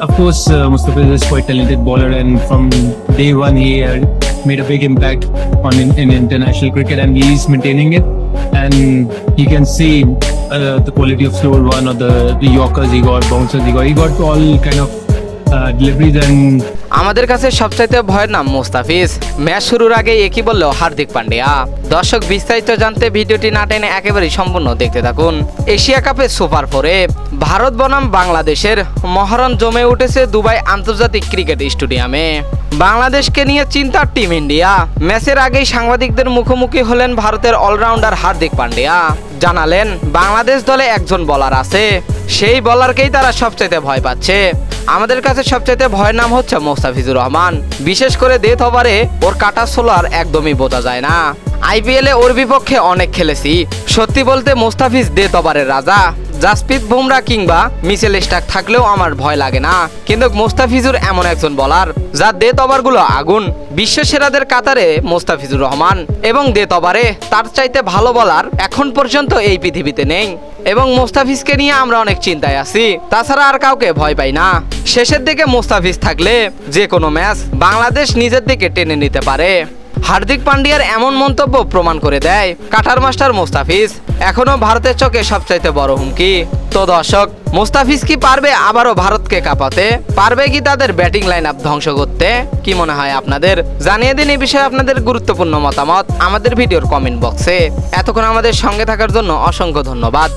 Of course, uh, Mustafiz is quite talented bowler, and from day one he had made a big impact on in, in international cricket, and he's maintaining it. And you can see uh, the quality of slower one or the, the Yorkers he got, bouncers he got. He got all kind of আমাদের কাছে সবচাইতে ভয়ের নাম Mustafiz. Match শুরুর আগে একই বললেও হার্দিক পান্ডিয়া। দর্শক, বিস্তারিত জানতে ভিডিওটি না টেনে একেবারেই সম্পূর্ণ দেখতে থাকুন। এশিয়া কাপে সুপার ফোরে, ভারত বনাম বাংলাদেশের মহারণ জমে উঠেছে দুবাই আন্তর্জাতিক ক্রিকেট স্টেডিয়ামে। বাংলাদেশকে নিয়ে চিন্তার টিম ইন্ডিয়া। ম্যাচের আগেই সাংবাদিকদের মুখোমুখি হলেন ভারতের অলরাউন্ডার হার্দিক পান্ডিয়া। জানালেন, বাংলাদেশ দলে একজন বলার আছে। সেই বলারকেই তারা সবচাইতে ভয় পাচ্ছে। আমাদের কাছে সবচাইতে ভয়ের নাম হচ্ছে মোস্তাফিজুর রহমান। বিশেষ করে ডেথ ওভারে ওর কাটা সোলার একদমই বোঝা যায় না। আইপিএলে ওর বিপক্ষে অনেক খেলেছি। সত্যি বলতে মোস্তাফিজ ডেথ ওভারের রাজা। জাসপ্রীত বুমরা কিংবা মিচেল স্টাক থাকলেও আমার ভয় লাগে না। কিন্তু মোস্তাফিজুর এমন একজন বলার যার ডেথ ওভারগুলো আগুন, বিশ্ব সেরাদের কাতারে মোস্তাফিজুর রহমান এবং ডেথ ওভারে তার চাইতে ভালো বলার এখন পর্যন্ত এই পৃথিবীতে নেই। এবং মোস্তাফিজকে নিয়ে আমরা অনেক চিন্তায় আছি। তাছাড়া আর কাউকে ভয় পাই না। শেষের দিকে মোস্তাফিজ থাকলে যে কোনো ম্যাচ বাংলাদেশ নিজের দিকে টেনে নিতে পারে। হার্দিক পান্ডিয়ার এমন মন্তব্য প্রমাণ করে দেয় কাটার মাস্টার মোস্তাফিজ। এখনও ভারতের চোখে সবচাইতে বড় হুমকি। তো দর্শক, মোস্তাফিজ কি পারবে আবারও ভারতকে কাঁপাতে? পারবে কি তাদের ব্যাটিং লাইন আপ ধ্বংস করতে? কি মনে হয় আপনাদের? জানিয়ে দিন এই বিষয়ে আপনাদের গুরুত্বপূর্ণ মতামত আমাদের ভিডিওর কমেন্ট বক্সে এতক্ষণ আমাদের সঙ্গে থাকার জন্য অসংখ্য ধন্যবাদ।